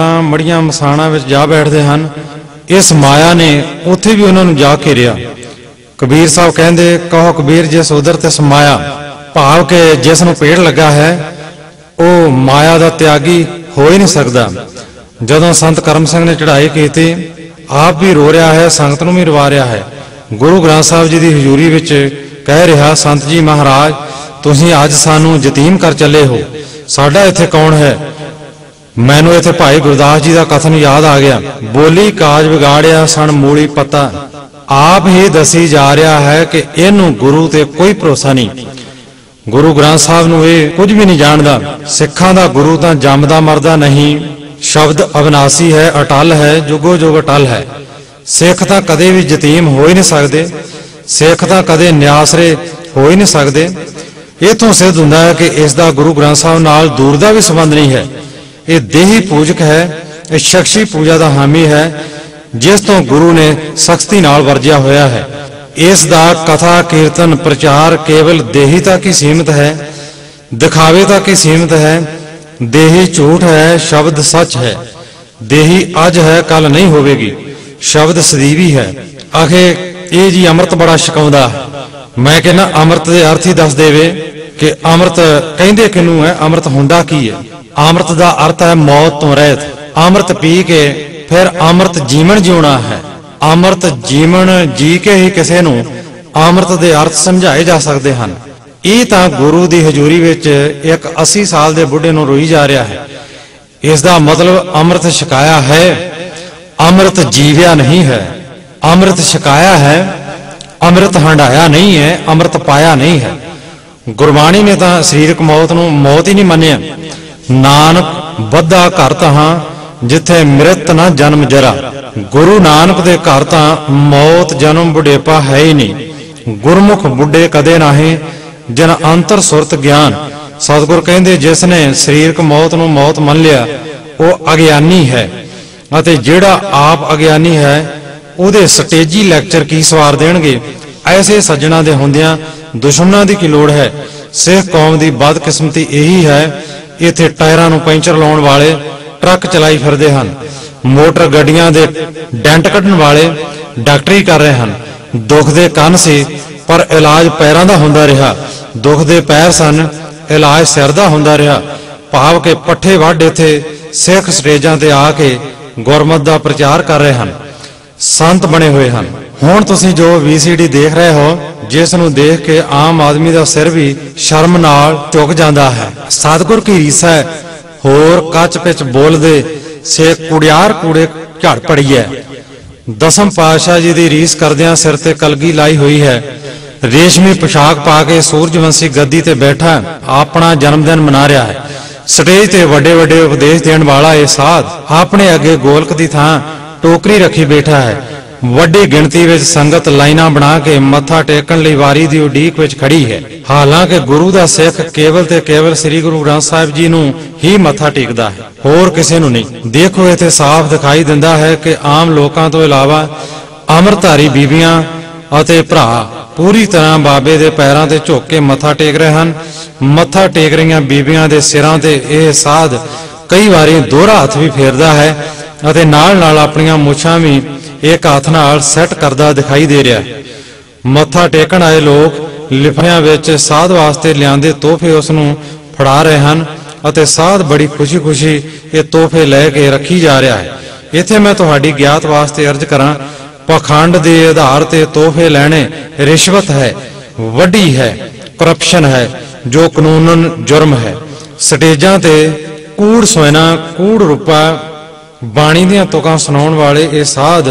ਮੜੀਆਂ ਮਸਾਣਾ ਵਿੱਚ ਜਾ ਬੈਠਦੇ ਹਨ। ਇਸ ਮਾਇਆ ਨੇ ਉੱਥੇ ਵੀ ਉਹਨਾਂ ਨੂੰ ਜਾ ਘੇਰਿਆ ਕਬੀਰ ਸਾਹਿਬ ਕਹਿੰਦੇ, ਕਹੋ ਕਬੀਰ, ਜਿਸ ਉਦਰ ਤਿਸ ਮਾਇਆ, ਭਾਵ ਕਿ ਜਿਸ ਨੂੰ ਪੇੜ ਲੱਗਾ ਹੈ, ਉਹ ਮਾਇਆ ਦਾ ਤਿਆਗੀ ਹੋ ਹੀ ਨਹੀਂ ਸਕਦਾ। ਜਦੋਂ ਸੰਤ ਕਰਮ ਸਿੰਘ ਨੇ ਚੜ੍ਹਾਈ ਕੀਤੀ, ਆਪ ਵੀ ਰੋ ਰਿਹਾ ਹੈ, ਸੰਗਤ ਨੂੰ ਵੀ ਰਵਾ ਰਿਹਾ ਹੈ। ਗੁਰੂ ਗ੍ਰੰਥ ਸਾਹਿਬ ਜੀ ਦੀ ਹਜ਼ੂਰੀ ਵਿੱਚ ਕਹਿ ਰਿਹਾ, ਸੰਤ ਜੀ ਮਹਾਰਾਜ, ਤੁਸੀਂ ਅੱਜ ਸਾਨੂੰ ਯਤੀਮ ਕਰ ਚੱਲੇ ਹੋ। ਸਾਡਾ ਇੱਥੇ ਕੌਣ ਹੈ? ਮੈਨੂੰ ਇੱਥੇ ਭਾਈ ਗੁਰਦਾਸ ਜੀ ਦਾ ਕਥਨ ਯਾਦ ਆ ਗਿਆ। ਬੋਲੀ ਕਾਜ ਵਿਗਾੜਿਆ, ਸਣ ਮੂਲੀ ਪਤਾ। ਆਪ ਹੀ ਦੱਸੀ ਜਾ ਰਿਹਾ ਹੈ ਕਿ ਇਹਨੂੰ ਗੁਰੂ ਤੇ ਕੋਈ ਭਰੋਸਾ ਨਹੀਂ। ਗੁਰੂ ਗ੍ਰੰਥ ਸਾਹਿਬ ਨੂੰ ਇਹ ਕੁਝ ਵੀ ਨਹੀਂ ਜਾਣਦਾ। ਸਿੱਖਾਂ ਦਾ ਗੁਰੂ ਤਾਂ ਜੰਮਦਾ ਮਰਦਾ ਨਹੀਂ। ਸ਼ਬਦ ਅਬਨਾਸੀ ਹੈ, ਅਟਲ ਹੈ, ਜੁਗੋ ਜੁਗ ਅਟਲ ਹੈ। ਸਿੱਖ ਤਾਂ ਕਦੇ ਵੀ ਯਤੀਮ ਹੋ ਹੀ ਨਹੀਂ ਸਕਦੇ। ਸਿੱਖ ਤਾਂ ਕਦੇ ਨਿਆਸਰੇ ਹੋ ਹੀ ਨਹੀਂ ਸਕਦੇ। ਇਥੋਂ ਸਿੱਧ ਹੁੰਦਾ ਹੈ ਕਿ ਇਸ ਦਾ ਗੁਰੂ ਗ੍ਰੰਥ ਸਾਹਿਬ ਨਾਲ ਦੂਰ ਦਾ ਵੀ ਸੰਬੰਧ ਨਹੀਂ ਹੈ। ਇਹ ਦੇਹੀ ਪੂਜਕ ਹੈ, ਇਹ ਸ਼ਖਸੀ ਪੂਜਾ ਦਾ ਹਾਮੀ ਹੈ, ਜਿਸ ਤੋਂ ਗੁਰੂ ਨੇ ਸਖਤੀ ਨਾਲ ਵਰਜਿਆ ਹੋਇਆ ਹੈ। ਇਸ ਦਾ ਕਥਾ, ਕੀਰਤਨ, ਪ੍ਰਚਾਰ ਕੇਵਲ ਦੇਹੀ ਤੱਕ ਹੀ ਸੀਮਿਤ ਹੈ, ਦਿਖਾਵੇ ਤੱਕ ਹੀ ਸੀਮਿਤ ਹੈ। ਦੇਹੀ ਝੂਠ ਹੈ, ਸ਼ਬਦ ਸੱਚ ਹੈ। ਦੇਹੀ ਅੱਜ ਹੈ ਕੱਲ ਨਹੀਂ ਹੋਵੇਗੀ। ਸ਼ਬਦ ਸਦੀਵੀ ਹੈ। ਆਖੇ, ਇਹ ਜੀ ਅੰਮ੍ਰਿਤ ਬੜਾ ਛਕਾਉਂਦਾ। ਮੈਂ ਕਹਿੰਦਾ, ਅੰਮ੍ਰਿਤ ਦੇ ਅਰਥ ਹੀ ਦੱਸ ਦੇਵੇ ਕਿ ਅੰਮ੍ਰਿਤ ਕਹਿੰਦੇ ਕਿਨੂੰ ਹੈ? ਅੰਮ੍ਰਿਤ ਹੁੰਦਾ ਕੀ ਹੈ? ਅੰਮ੍ਰਿਤ ਦਾ ਅਰਥ ਹੈ ਮੌਤ ਤੋਂ ਰਹਿਤ। ਅੰਮ੍ਰਿਤ ਪੀ ਕੇ ਫਿਰ ਅੰਮ੍ਰਿਤ ਜੀਵਨ ਜਿਉਣਾ ਹੈ। ਅੰਮ੍ਰਿਤ ਜੀਵਨ ਜੀ ਕੇ ਹੀ ਕਿਸੇ ਨੂੰ ਅੰਮ੍ਰਿਤ ਦੇ ਅਰਥ ਸਮਝਾਏ ਜਾ ਸਕਦੇ ਹਨ। ਇਹ ਤਾਂ ਗੁਰੂ ਦੀ ਹਜ਼ੂਰੀ ਵਿੱਚ ਇੱਕ 80 ਸਾਲ ਦੇ ਬੁੱਢੇ ਨੂੰ ਰੋਈ ਜਾ ਰਿਹਾ ਹੈ। ਇਸ ਦਾ ਮਤਲਬ ਅੰਮ੍ਰਿਤ ਛਕਾਇਆ ਹੈ। ਅੰਮ੍ਰਿਤ ਜੀਵਿਆ ਨਹੀਂ ਹੈ। ਅੰਮ੍ਰਿਤ ਛਕਾਇਆ ਹੈ। ਅੰਮ੍ਰਿਤ ਹੰਡਾਇਆ ਨਹੀਂ ਹੈ। ਅੰਮ੍ਰਿਤ ਪਾਇਆ ਨਹੀਂ ਹੈ। ਗੁਰਬਾਣੀ ਨੇ ਤਾਂ ਸਰੀਰਕ ਮੌਤ ਨੂੰ ਮੌਤ ਹੀ ਨਹੀਂ ਮੰਨਿਆ। ਨਾਨਕ ਬੱਧਾ ਘਰ ਤਹਾਂ, ਜਿੱਥੇ ਮ੍ਰਿਤ ਨਾ ਜਨਮ ਜਰਾ। ਗੁਰੂ ਨਾਨਕ ਦੇ ਘਰ ਤਾਂ ਮੌਤ ਜਨਮ ਬੁਢੇਪਾ ਹੈ ਹੀ ਨਹੀਂ। ਗੁਰਮੁਖ ਬੁੱਢੇ ਕਦੇ ਨਾਹੀਂ, ਜਨ ਅੰਤਰ ਸੁਰਤ ਗਿਆਨ। ਸਤਿਗੁਰ ਕਹਿੰਦੇ, ਜਿਸ ਨੇ ਸਰੀਰਕ ਮੌਤ ਨੂੰ ਮੌਤ ਮੰਨ ਲਿਆ, ਉਹ ਅਗਿਆਨੀ ਹੈ। ਅਤੇ ਜਿਹੜਾ ਆਪ ਅਗਿਆਨੀ ਹੈ, ਉਹਦੇ ਸਟੇਜੀ ਲੈਕਚਰ ਕੀ ਸਵਾਰ ਦੇਣਗੇ? ਐਸੇ ਸੱਜਣਾ ਦੇ ਹੁੰਦਿਆਂ ਦੁਸ਼ਮਣਾਂ ਦੀ ਕੀ ਲੋੜ ਹੈ? ਸਿੱਖ ਕੌਮ ਦੀ ਬਦਕਿਸਮਤੀ ਇਹੀ ਹੈ ਇੱਥੇ ਟਾਇਰਾਂ ਨੂੰ ਪੈਂਚਰ ਲਾਉਣ ਵਾਲੇ ਟਰੱਕ ਚਲਾਈ ਫਿਰਦੇ ਹਨ। ਮੋਟਰ ਗੱਡੀਆਂ ਦੇ ਡੈਂਟ ਕੱਢਣ ਵਾਲੇ ਡਾਕਟਰੀ ਕਰ ਰਹੇ ਹਨ। ਦੁੱਖ ਦੇ ਕੰਨ ਸੀ, ਪਰ ਇਲਾਜ ਪੈਰਾਂ ਦਾ ਹੁੰਦਾ ਰਿਹਾ। ਦੁੱਖ ਦੇ ਪੈਰ ਸਨ, ਇਲਾਜ ਸਿਰ ਦਾ ਹੁੰਦਾ ਰਿਹਾ। ਭਾਵ ਕਿ ਪੱਠੇ ਵੱਢ ਇੱਥੇ ਸਿੱਖ ਸਟੇਜਾਂ ਤੇ ਆ ਕੇ ਗੁਰਮਤ ਦਾ ਪ੍ਰਚਾਰ ਕਰ ਰਹੇ ਹਨ। ਸੰਤ ਬਣੇ ਹੋਏ ਹਨ। ਹੁਣ ਤੁਸੀਂ ਜੋ VCD ਦੇਖ ਰਹੇ ਹੋ, ਜਿਸ ਨੂੰ ਦੇਖ ਕੇ ਆਮ ਆਦਮੀ ਦਾ ਸਿਰ ਵੀ ਸ਼ਰਮ ਨਾਲ ਝੁਕ ਜਾਂਦਾ ਹੈ। ਸਤਿਗੁਰ ਕੀ ਰੀਸ ਹੈ? ਹੋਰ ਕੱਚ ਵਿੱਚ ਬੋਲਦੇ ਸੇ ਕੁੜਿਆਰ ਕੂੜੇ ਝੜ ਪੜੀ ਦਸਮ ਪਾਤਸ਼ਾਹ ਜੀ ਦੀ ਰੀਸ ਕਰਦਿਆਂ ਸਿਰ ਤੇ ਕਲਗੀ ਲਾਈ ਹੋਈ ਹੈ। ਰੇਸ਼ਮੀ ਪੋਸ਼ਾਕ ਪਾ ਕੇ ਸੂਰਜਵੰਸ਼ੀ ਗੱਦੀ ਤੇ ਬੈਠਾ ਆਪਣਾ ਜਨਮ ਦਿਨ ਮਨਾ ਰਿਹਾ ਹੈ। ਸਟੇਜ ਤੇ ਵੱਡੇ ਵੱਡੇ ਉਪਦੇਸ਼ ਦੇਣ ਵਾਲਾ ਇਹ ਸਾਧ ਆਪਣੇ ਅੱਗੇ ਗੋਲਕ ਦੀ ਥਾਂ ਟੋਕਰੀ ਰੱਖੀ ਬੈਠਾ ਹੈ। ਵੱਡੀ ਗਿਣਤੀ ਵਿੱਚ ਸੰਗਤ ਲਾਈਨਾਂ ਬਣਾ ਕੇ ਮੱਥਾ ਟੇਕਣ ਲਈ ਵਾਰੀ ਦੀ ਉਡੀਕ ਵਿੱਚ ਖੜੀ ਹੈ। ਹਾਲਾਂਕਿ ਗੁਰੂ ਦਾ ਸਿੱਖ ਕੇਵਲ ਤੇ ਕੇਵਲ ਸ੍ਰੀ ਗੁਰੂ ਗ੍ਰੰਥ ਸਾਹਿਬ ਜੀ ਨੂੰ ਹੀ ਮੱਥਾ ਟੇਕਦਾ ਹੈ। ਹੋਰ ਕਿਸੇ ਨੂੰ ਨਹੀਂ। ਦੇਖੋ, ਇੱਥੇ ਸਾਫ਼ ਦਿਖਾਈ ਦਿੰਦਾ ਹੈ ਕਿ ਆਮ ਲੋਕਾਂ ਤੋਂ ਇਲਾਵਾ ਅਮਰਧਾਰੀ ਬੀਬੀਆਂ ਅਤੇ ਭਰਾ ਪੂਰੀ ਤਰ੍ਹਾਂ ਬਾਬੇ ਦੇ ਪੈਰਾਂ ਤੇ ਝੁੱਕ ਕੇ ਮੱਥਾ ਟੇਕ ਰਹੇ ਹਨ। ਮੱਥਾ ਟੇਕ ਰਹੀਆਂ ਬੀਬੀਆਂ ਦੇ ਸਿਰਾਂ ਤੇ ਇਹ ਸਾਧ ਕਈ ਵਾਰੀ ਦੋਹਰਾ ਹੱਥ ਵੀ ਫੇਰਦਾ ਹੈ ਅਤੇ ਨਾਲ ਨਾਲ ਆਪਣੀਆਂ ਮੁੱਛਾਂ ਵੀ ਇੱਕ ਹੱਥ ਨਾਲ ਸੈੱਟ ਕਰਦਾ ਦਿਖਾਈ ਦੇ ਰਿਹਾ ਮੱਥਾ ਟੇਕਣ ਆਏ ਲੋਕ ਲਿਫਾਫਿਆਂ ਵਿੱਚ ਸਾਧ ਵਾਸਤੇ ਲਿਆਂਦੇ ਤੋਹਫੇ ਉਸ ਨੂੰ ਫੜਾ ਰਹੇ ਹਨ ਅਤੇ ਸਾਧ ਬੜੀ ਖੁਸ਼ੀ-ਖੁਸ਼ੀ ਇਹ ਤੋਹਫੇ ਲੈ ਕੇ ਰੱਖੀ ਜਾ ਰਿਹਾ ਹੈ। ਇੱਥੇ ਮੈਂ ਤੁਹਾਡੀ ਗਿਆਤ ਵਾਸਤੇ ਅਰਜ਼ ਕਰਾਂ, ਪਖੰਡ ਦੇ ਆਧਾਰ ਤੇ ਤੋਹਫੇ ਲੈਣੇ ਰਿਸ਼ਵਤ ਹੈ, ਵੱਡੀ ਹੈ ਕਰਪਸ਼ਨ ਹੈ, ਜੋ ਕਾਨੂੰਨਨ ਜੁਰਮ ਹੈ। ਸਟੇਜਾਂ ਤੇ ਕੂੜ ਸੋਇਨਾ, ਕੂੜ ਰੁਪਾ ਬਾਣੀ ਦੀਆਂ ਤੁਕਾਂ ਸੁਣਾਉਣ ਵਾਲੇ ਇਹ ਸਾਧ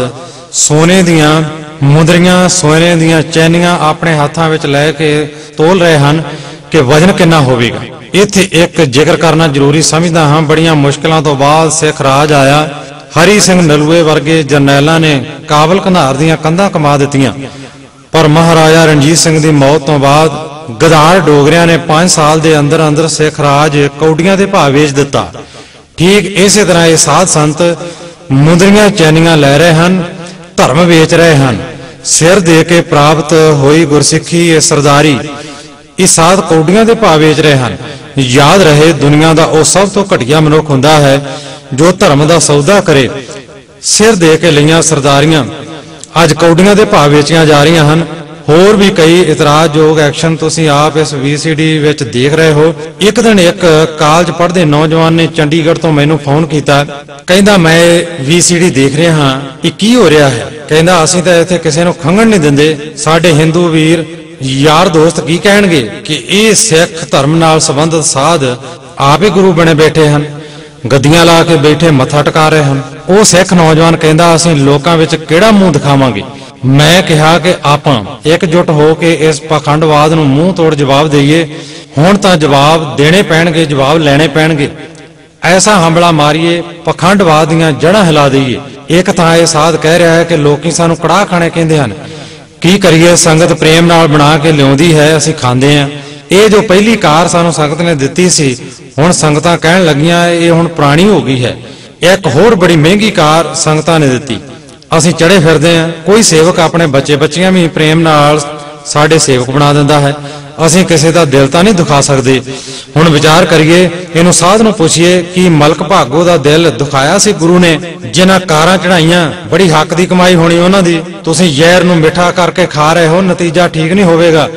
ਸੋਨੇ ਦੀਆਂ ਮੁੰਦਰੀਆਂ, ਸੋਨੇ ਦੀਆਂ ਚੈਨੀਆਂ ਆਪਣੇ ਹੱਥਾਂ ਵਿੱਚ ਲੈ ਕੇ ਤੋਲ ਰਹੇ ਹਨ ਕਿ ਵਜ਼ਨ ਕਿੰਨਾ ਹੋਵੇਗਾ। ਇੱਥੇ ਇੱਕ ਜ਼ਿਕਰ ਕਰਨਾ ਜ਼ਰੂਰੀ ਸਮਝਦਾ ਹਾਂ, ਬੜੀਆਂ ਮੁਸ਼ਕਲਾਂ ਤੋਂ ਬਾਅਦ ਸਿੱਖ ਰਾਜ ਆਇਆ। ਹਰੀ ਸਿੰਘ ਨਲੂਏ ਵਰਗੇ ਜਰਨੈਲਾਂ ਨੇ ਕਾਬਲ ਕੰਧਾਰ ਦੀਆਂ ਕੰਧਾਂ ਕਮਾ ਦਿੱਤੀਆਂ। ਪਰ ਮਹਾਰਾਜਾ ਰਣਜੀਤ ਸਿੰਘ ਦੀ ਮੌਤ ਤੋਂ ਬਾਅਦ ਗਦਾਰ ਡੋਗਰਿਆਂ ਨੇ 5 ਸਾਲ ਦੇ ਅੰਦਰ ਅੰਦਰ ਸਿੱਖ ਰਾਜ ਕੌਡੀਆਂ ਦੇ ਭਾਅ ਵੇਚ ਦਿੱਤਾ। ਠੀਕ ਇਸੇ ਤਰ੍ਹਾਂ ਇਹ ਸਾਧ ਸੰਤ ਮੁੰਦਰੀਆਂ ਚੈਨੀਆਂ ਲੈ ਰਹੇ ਹਨ, ਧਰਮ ਵੇਚ ਰਹੇ ਹਨ। ਸਿਰ ਦੇ ਕੇ ਪ੍ਰਾਪਤ ਹੋਈ ਗੁਰਸਿੱਖੀ ਇਹ ਸਰਦਾਰੀ, ਇਹ ਸਾਧ ਕੌਡੀਆਂ ਦੇ ਭਾਅ ਵੇਚ ਰਹੇ ਹਨ। ਯਾਦ ਰਹੇ ਦੁਨੀਆ ਦਾ ਉਹ ਸਭ ਤੋਂ ਘਟੀਆ ਮਨੁੱਖ ਹੁੰਦਾ ਹੈ, ਜੋ ਧਰਮ ਦਾ ਸੌਦਾ ਕਰੇ। ਸਿਰ ਦੇ ਕੇ ਲਈਆਂ ਸਰਦਾਰੀਆਂ, ਅੱਜ ਕੌਡੀਆਂ ਦੇ ਭਾਅ ਵੇਚੀਆਂ ਜਾ ਰਹੀਆਂ ਹਨ। ਹੋਰ ਵੀ ਕਈ ਇਤਰਾਜ਼ਯੋਗ ਐਕਸ਼ਨ ਤੁਸੀਂ ਆਪ ਇਸ VCD ਵਿੱਚ ਦੇਖ ਰਹੇ ਹੋ। ਇੱਕ ਦਿਨ ਇੱਕ ਕਾਲਜ ਪੜ੍ਹਦੇ ਨੌਜਵਾਨ ਨੇ ਚੰਡੀਗੜ੍ਹ ਤੋਂ ਮੈਨੂੰ ਫੋਨ ਕੀਤਾ। ਕਹਿੰਦਾ, ਮੈਂ VCD ਦੇਖ ਰਿਹਾ ਹਾਂ ਇਹ ਕੀ ਹੋ ਰਿਹਾ ਹੈ? ਕਹਿੰਦਾ, ਅਸੀਂ ਤਾਂ ਇੱਥੇ ਕਿਸੇ ਨੂੰ ਖੰਗਣ ਨਹੀਂ ਦਿੰਦੇ। ਸਾਡੇ ਹਿੰਦੂ ਵੀਰ ਯਾਰ ਦੋਸਤ ਕੀ ਕਹਿਣਗੇ ਕਿ ਇਹ ਸਿੱਖ ਧਰਮ ਨਾਲ ਸੰਬੰਧਿਤ ਸਾਧ ਆਪੇ ਗੁਰੂ ਬਣੇ ਬੈਠੇ ਹਨ। ਗੱਦੀਆਂ ਲਾ ਕੇ ਬੈਠੇ ਮੱਥਾ ਟਿਕਾ ਰਹੇ ਹਨ। ਉਹ ਸਿੱਖ ਨੌਜਵਾਨ ਕਹਿੰਦਾ, ਅਸੀਂ ਲੋਕਾਂ ਵਿੱਚ ਕਿਹੜਾ ਮੂੰਹ ਦਿਖਾਵਾਂਗੇ? ਮੈਂ ਕਿਹਾ ਕਿ ਆਪਾਂ ਇਕਜੁੱਟ ਹੋ ਕੇ ਇਸ ਪਖੰਡਵਾਦ ਨੂੰ ਮੂੰਹ ਤੋੜ ਜਵਾਬ ਦਈਏ। ਹੁਣ ਤਾਂ ਜਵਾਬ ਦੇਣੇ ਪੈਣਗੇ, ਜਵਾਬ ਲੈਣੇ ਪੈਣਗੇ। ਐਸਾ ਹਮਲਾ ਮਾਰੀਏ, ਪਖੰਡਵਾਦ ਦੀਆਂ ਜੜ੍ਹਾਂ ਹਿਲਾ ਦਈਏ। ਇੱਕ ਤਾਂ ਇਹ ਸਾਧ ਕਹਿ ਰਿਹਾ ਹੈ ਕਿ ਲੋਕੀ ਸਾਨੂੰ ਕੜਾਹ ਖਾਣੇ ਕਹਿੰਦੇ ਹਨ। ਕੀ ਕਰੀਏ, ਸੰਗਤ ਪ੍ਰੇਮ ਨਾਲ ਬਣਾ ਕੇ ਲਿਆਉਂਦੀ ਹੈ, ਅਸੀਂ ਖਾਂਦੇ ਆਂ ਇਹ ਜੋ ਪਹਿਲੀ ਕਾਰ ਸਾਨੂੰ ਸੰਗਤ ਨੇ ਦਿੱਤੀ ਸੀ, ਹੁਣ ਸੰਗਤਾਂ ਕਹਿਣ ਲੱਗੀਆਂ, ਇਹ ਹੁਣ ਪੁਰਾਣੀ ਹੋ ਗਈ ਹੈ। ਇੱਕ ਹੋਰ ਬੜੀ ਮਹਿੰਗੀ ਕਾਰ ਸੰਗਤਾਂ ਨੇ ਦਿੱਤੀ। ਅਸੀਂ ਚੜੇ ਫਿਰਦੇ ਆਂ ਕੋਈ ਸੇਵਕ ਆਪਣੇ ਬੱਚੇ ਬੱਚੀਆਂ ਵੀ ਪ੍ਰੇਮ ਨਾਲ ਸਾਡੇ ਸੇਵਕ ਬਣਾ ਦਿੰਦਾ ਹੈ। ਅਸੀਂ ਕਿਸੇ ਦਾ ਦਿਲ ਤਾਂ ਨਹੀਂ ਦੁਖਾ ਸਕਦੇ। ਹੁਣ ਵਿਚਾਰ ਕਰੀਏ, ਇਹਨੂੰ ਸਾਧ ਨੂੰ ਪੁੱਛੀਏ ਕਿ ਮਲਕ ਭਾਗੋ ਦਾ ਦਿਲ ਦੁਖਾਇਆ ਸੀ ਗੁਰੂ ਨੇ, ਜਿਨ੍ਹਾਂ ਕਾਰਾਂ ਚੜਾਈਆਂ ਬੜੀ ਹੱਕ ਦੀ ਕਮਾਈ ਹੋਣੀ ਉਹਨਾਂ ਦੀ। ਤੁਸੀਂ ਜ਼ਹਿਰ ਨੂੰ ਮਿੱਠਾ ਕਰਕੇ ਖਾ ਰਹੇ ਹੋ, ਨਤੀਜਾ ਠੀਕ ਨਹੀਂ ਹੋਵੇਗਾ।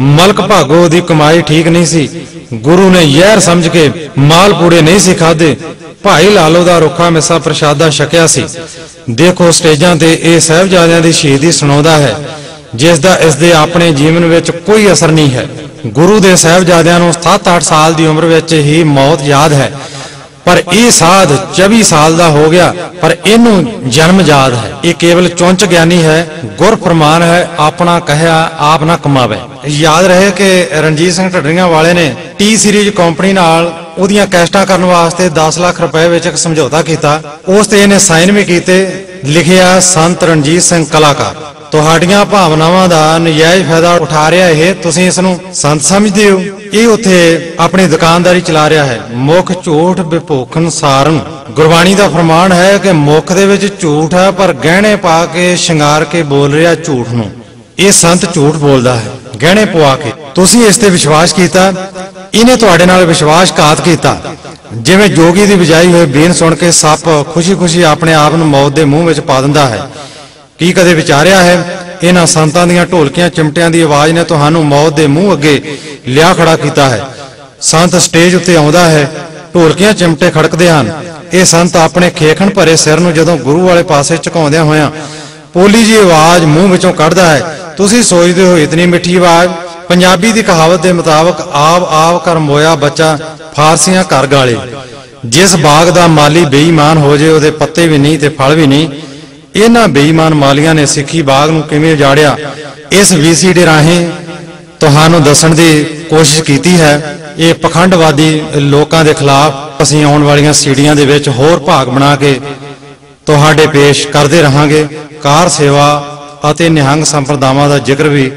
ਮਲਕ ਭਾਗੋ ਦੀ ਕਮਾਈ ਠੀਕ ਨਹੀਂ ਸੀ। ਗੁਰੂ ਨੇ ਜ਼ਹਿਰ ਸਮਝ ਕੇ ਮਾਲ ਪੂੜੇ ਨਹੀਂ ਸੀ ਖਾਦੇ ਭਾਈ ਲਾਲੋ ਦਾ ਰੁੱਖਾ ਮਿੱਸਾ ਪ੍ਰਸ਼ਾਦਾ ਛਕਿਆ ਸੀ। ਦੇਖੋ ਸਟੇਜਾਂ ਤੇ ਇਹ ਸਹਿਬਜ਼ਾਦਿਆਂ ਦੀ ਸ਼ਹੀਦੀ ਸੁਣਾਉਂਦਾ ਹੈ, ਜਿਸ ਦਾ ਇਸ ਦੇ ਆਪਣੇ ਜੀਵਨ ਵਿੱਚ ਕੋਈ ਅਸਰ ਨਹੀਂ ਹੈ। ਗੁਰੂ ਦੇ ਸਹਿਬਜ਼ਾਦਿਆਂ ਨੂੰ 7-8 ਸਾਲ ਦੀ ਉਮਰ ਵਿੱਚ ਹੀ ਮੌਤ ਯਾਦ ਹੈ। ਪਰ ਇਹ ਸਾਧ 24 ਸਾਲ ਦਾ ਹੋ ਗਿਆ ਪਰ ਇਹਨੂੰ ਜਨਮ ਯਾਦ ਹੈ। ਇਹ ਕੇਵਲ ਚੁੰਚ ਗਿਆਨੀ ਹੈ ਗੁਰ ਫਰਮਾਨ ਹੈ ਆਪਣਾ ਕਹਿਆ ਆਪ ਨਾ ਕਮਾਵੇ। ਯਾਦ ਰਹੇ ਕਿ ਰਣਜੀਤ ਸਿੰਘ ਢੱਡਰੀਆਂ ਵਾਲੇ ਨੇ ਟੀ ਸੀਰੀਜ਼ ਕੰਪਨੀ ਨਾਲ ਉਹਦੀਆਂ ਕੈਸਟਾਂ ਕਰਨ ਵਾਸਤੇ 10 ਲੱਖ ਰੁਪਏ ਵਿੱਚ ਇੱਕ ਸਮਝੌਤਾ ਕੀਤਾ। ਉਸ ਤੇ ਇਹਨੇ ਸਾਈਨ ਵੀ ਕੀਤੇ ਲਿਖਿਆ ਸੰਤ ਰਣਜੀਤ ਸਿੰਘ ਕਲਾਕਾਰ। ਤੁਹਾਡੀਆਂ ਭਾਵਨਾਵਾਂ ਦਾ ਨਜਾਇਜ਼ ਫਾਇਦਾ ਉਠਾ ਰਿਹਾ ਇਹ, ਤੁਸੀਂ ਇਸ ਨੂੰ ਸੰਤ ਸਮਝਦੇ ਹੋ? ਇਹ ਉੱਥੇ ਆਪਣੀ ਦੁਕਾਨਦਾਰੀ ਚਲਾ ਰਿਹਾ ਹੈ। ਮੁਖ ਝੂਠ ਵਿਭੋਖਨ ਸਾਰਨ ਗੁਰਬਾਣੀ ਦਾ ਫਰਮਾਨ ਹੈ ਕਿ ਮੁਖ ਦੇ ਵਿੱਚ ਝੂਠ ਹੈ, ਪਰ ਗਹਿਣੇ ਪਾ ਕੇ ਸ਼ਿੰਗਾਰ ਕੇ ਬੋਲ ਰਿਹਾ ਝੂਠ ਨੂੰ। ਇਹ ਸੰਤ ਝੂਠ ਬੋਲਦਾ ਹੈ। ਗਹਿਣੇ ਪਵਾ ਕੇ। ਤੁਸੀਂ ਇਸ ਤੇ ਵਿਸ਼ਵਾਸ ਕੀਤਾ? ਇਹਨੇ ਤੁਹਾਡੇ ਨਾਲ ਵਿਸ਼ਵਾਸਘਾਤ ਕੀਤਾ। ਜਿਵੇਂ ਜੋਗੀ ਦੀ ਵਜਾਈ ਹੋਏ ਬੀਨ ਸੁਣ ਕੇ ਸੱਪ ਖੁਸ਼ੀ-ਖੁਸ਼ੀ ਆਪਣੇ ਆਪ ਨੂੰ ਮੌਤ ਦੇ ਮੂੰਹ ਵਿੱਚ ਪਾ ਦਿੰਦਾ ਹੈ। ਕੀ ਕਦੇ ਵਿਚਾਰਿਆ ਹੈ? ਇਹਨਾਂ ਸੰਤਾਂ ਦੀਆਂ ਢੋਲਕੀਆਂ ਚਿਮਟਿਆਂ ਦੀ ਆਵਾਜ਼ ਨੇ ਤੁਹਾਨੂੰ ਮੌਤ ਦੇ ਮੂੰਹ ਅੱਗੇ ਲਿਆ ਖੜਾ ਕੀਤਾ ਹੈ। ਸੰਤ ਸਟੇਜ ਉੱਤੇ ਆਉਂਦਾ ਹੈ, ਢੋਲਕੀਆਂ ਚਿਮਟੇ ਖੜਕਦੇ ਹਨ। ਇਹ ਸੰਤ ਆਪਣੇ ਖੇਖਣ ਭਰੇ ਸਿਰ ਨੂੰ ਜਦੋਂ ਗੁਰੂ ਵਾਲੇ ਪਾਸੇ ਝੁਕਾਉਂਦਿਆਂ ਹੋਇਆਂ, ਪੋਲੀ ਜੀ ਆਵਾਜ਼ ਮੂੰਹ ਵਿੱਚੋਂ ਕੱਢਦਾ ਹੈ, ਤੁਸੀਂ ਸੋਚਦੇ ਹੋ ਇਤਨੀ ਮਿੱਠੀ ਆਵਾਜ਼? ਪੰਜਾਬੀ ਦੀ ਕਹਾਵਤ ਦੇ ਮੁਤਾਬਕ ਆਪ ਆਪ ਕਰ ਮੋਇਆ ਬੱਚਾ ਫਾਰਸੀਆਂ ਘਰ ਗਾਲੇ। ਜਿਸ ਬਾਗ ਦਾ ਮਾਲੀ ਬੇਈਮਾਨ ਹੋ ਜੇ, ਉਹਦੇ ਪੱਤੇ ਵੀ ਨਹੀਂ ਤੇ ਫਲ ਵੀ ਨਹੀਂ ਇਹਨਾਂ ਬੇਈਮਾਨ ਮਾਲੀਆਂ ਨੇ ਸਿੱਖੀ ਬਾਗ ਨੂੰ ਕਿਵੇਂ ਉਜਾੜਿਆ, ਇਸ VCD ਰਾਹੀਂ ਤੁਹਾਨੂੰ ਦੱਸਣ ਦੀ ਕੋਸ਼ਿਸ਼ ਕੀਤੀ ਹੈ, ਇਹ ਪਖੰਡਵਾਦੀ ਲੋਕਾਂ ਦੇ ਖਿਲਾਫ ਅਸੀਂ ਆਉਣ ਵਾਲੀਆਂ ਸੀੜੀਆਂ ਦੇ ਵਿੱਚ ਹੋਰ ਭਾਗ ਬਣਾ ਕੇ ਤੁਹਾਡੇ ਪੇਸ਼ ਕਰਦੇ ਰਹਾਂਗੇ। ਕਾਰ ਸੇਵਾ ਅਤੇ ਨਿਹੰਗ ਸੰਪਰਦਾਵਾਂ ਦਾ ਜ਼ਿਕਰ ਵੀ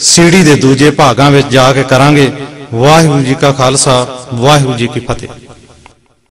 ਸੀੜੀ ਦੇ ਦੂਜੇ ਭਾਗਾਂ ਵਿੱਚ ਜਾ ਕੇ ਕਰਾਂਗੇ। ਵਾਹਿਗੁਰੂ ਜੀ ਕਾ ਖਾਲਸਾ, ਵਾਹਿਗੁਰੂ ਜੀ ਕੀ ਫਤਿਹ।